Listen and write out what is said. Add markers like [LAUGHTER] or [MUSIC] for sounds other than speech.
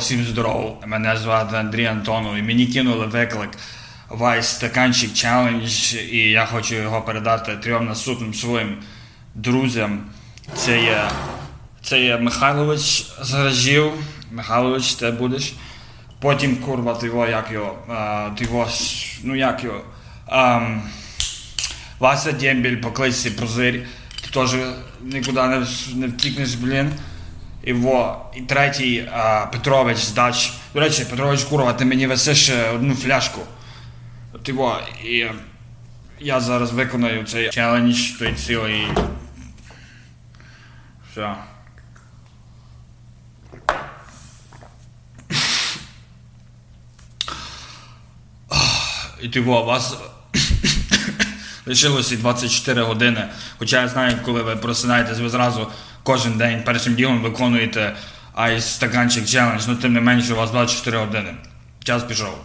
всім здорово. Мене звати Андрій Антонов і мені кинули виклик Вайс стаканчик челендж, і я хочу його передати трьом наступним своїм друзям. Це є, це є Михайлович з гаражів. Михайлович, ти будеш. Потім, курва, ти його, як його, ти його, ну як його, ам, Вася Дембель по кличці Позирь. Ти теж нікуди не, не втікнеш, блін. І во, і третій а, Петрович з Дач. До речі, Петрович Курова, ти мені весиш одну фляжку. Ти во, і е, я зараз виконаю цей челендж, той цілий. Все. І ти во, вас [COUGHS] лишилося 24 години. Хоча я знаю, коли ви просинаєтесь, ви зразу кожен день першим ділом виконуєте айс стаканчик челендж, ну тим не менше у вас 24 години. Час пішов.